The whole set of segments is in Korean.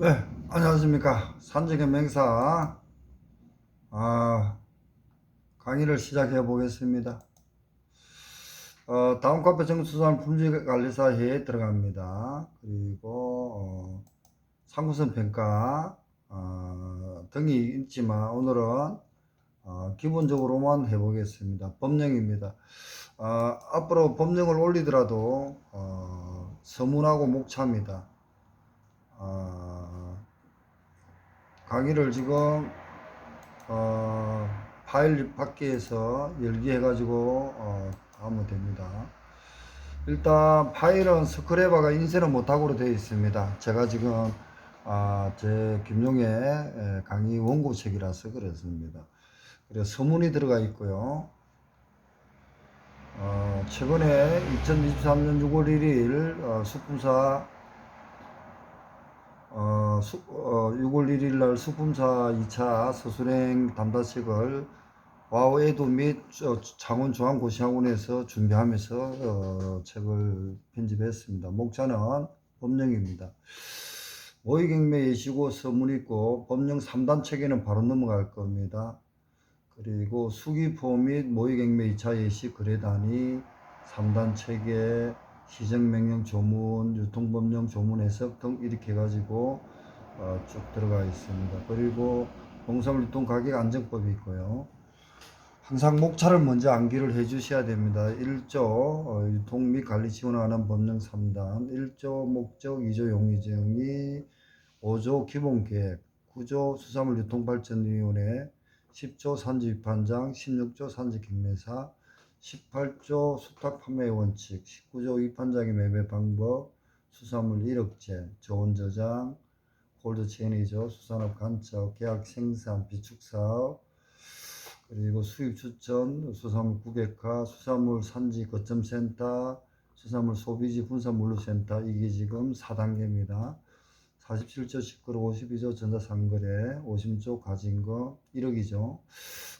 네, 안녕하십니까. 산적의 맹사, 아, 강의를 시작해 보겠습니다. 어, 다음 카페 정수산 품질관리사회에 들어갑니다. 그리고, 어, 상무선 평가, 어, 등이 있지만 오늘은 어, 기본적으로만 해보겠습니다. 법령입니다. 어, 앞으로 법령을 올리더라도 어, 서문하고 목차입니다. 어, 강의를 지금 어, 파일 밖에서 열기해 가지고 어, 하면 됩니다. 일단 파일은 스크래버가 인쇄는 못하고로 되어 있습니다. 제가 지금 아, 제 김용의 에, 강의 원고책이라서 그렇습니다. 그래서 서문이 들어가 있고요. 어, 최근에 2023년 6월 1일 어, 숙분사 어, 수, 어, 6월 1일 날 숙품사 2차 서술행 담다식을 와우 에두 및 어, 창원 중앙고시학원에서 준비하면서 어, 책을 편집했습니다. 목차는 법령입니다. 모의경매 예시고 서문 있고 법령 3단 책에는 바로 넘어갈 겁니다. 그리고 수기포 및 모의경매 2차 예시 거래단위 3단 책에 시정명령 조문, 유통법령 조문 해석 등 이렇게 해가지고 어, 쭉 들어가 있습니다. 그리고 농산물 유통 가격 안정법이 있고요. 항상 목차를 먼저 암기를 해 주셔야 됩니다. 1조 어, 유통 및 관리 지원하는 법령 3단, 1조 목적, 2조 용의 정의, 5조 기본계획, 9조 수산물 유통발전위원회, 10조 산지 위판장, 16조 산지 경매사, 18조 수탁 판매 원칙, 19조 위판장의 매매 방법, 수산물 1억제, 저온 저장, 콜드체인이죠. 수산업 간첩, 계약 생산, 비축 사업, 그리고 수입 추천, 수산물 구백화, 수산물 산지 거점센터, 수산물 소비지 분산물류센터 이게 지금 4단계입니다. 47조 19로 52조 전자상거래, 50조 가진거 1억이죠.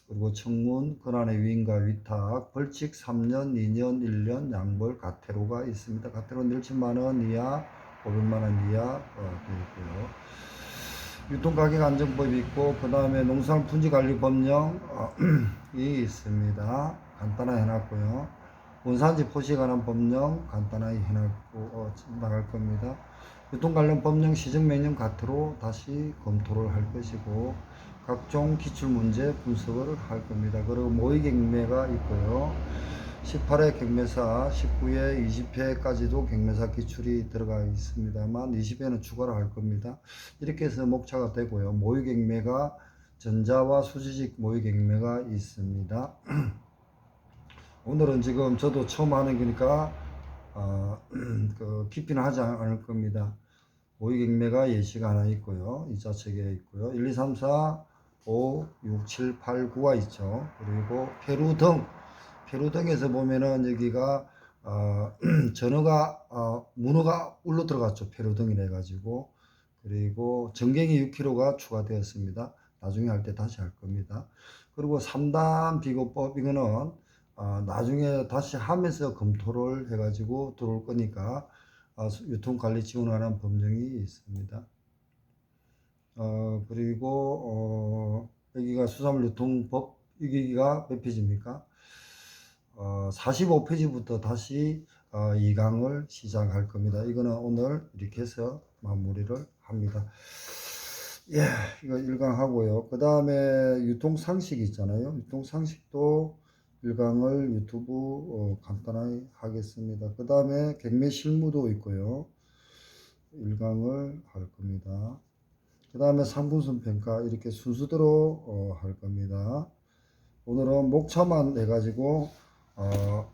그리고 청문, 권한의 위임과 위탁, 벌칙 3년, 2년, 1년, 양벌, 가태료가 있습니다. 가태료는 1천만원 이하, 500만원 이하 어, 되어 있고요. 유통가격 안정법이 있고 그 다음에 농산물 품질 관리 법령이 있습니다. 간단하게 해놨고요. 원산지 포시에 관한 법령 간단하게 해놨고 어, 나갈 겁니다. 유통 관련 법령 시정명령 가트로 다시 검토를 할 것이고 각종 기출 문제 분석을 할 겁니다. 그리고 모의 경매가 있고요. 18회 경매사, 19회, 20회까지도 경매사 기출이 들어가 있습니다만 20회는 추가로 할 겁니다. 이렇게 해서 목차가 되고요. 모의 경매가 전자와 수지식 모의 경매가 있습니다. 오늘은 지금 저도 처음 하는 거니까 어, 그 깊이는 하지 않을 겁니다. 모의 경매가 예시가 하나 있고요. 2차 책에 있고요. 1, 2, 3, 4, 5, 6, 7, 8, 9가 있죠. 그리고 페루 등 페루 등에서 보면은 여기가 어, 전어가 어, 문어가 울러 들어갔죠. 페루 등이래 가지고 그리고 전갱이 6kg가 추가되었습니다. 나중에 할 때 다시 할 겁니다. 그리고 3단 비교법 이거는 어, 나중에 다시 하면서 검토를 해가지고 들어올 거니까 어, 유통관리 지원하는 법령이 있습니다. 어, 그리고 어, 여기가 수산물 유통법 여기가 몇 페이지입니까? 어, 45페이지부터 다시 어, 2강을 시작할 겁니다. 이거는 오늘 이렇게 해서 마무리를 합니다. 예, 이거 1강 하고요. 그 다음에 유통상식 있잖아요. 유통상식도 1강을 유튜브 어, 간단하게 하겠습니다. 그 다음에 경매 실무도 있고요. 1강을 할 겁니다. 그 다음에 상분선 평가 이렇게 순서대로 어, 할 겁니다. 오늘은 목차만 해가지고 어,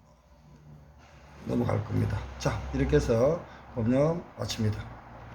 넘어갈 겁니다. 자, 이렇게 해서 법령 마칩니다.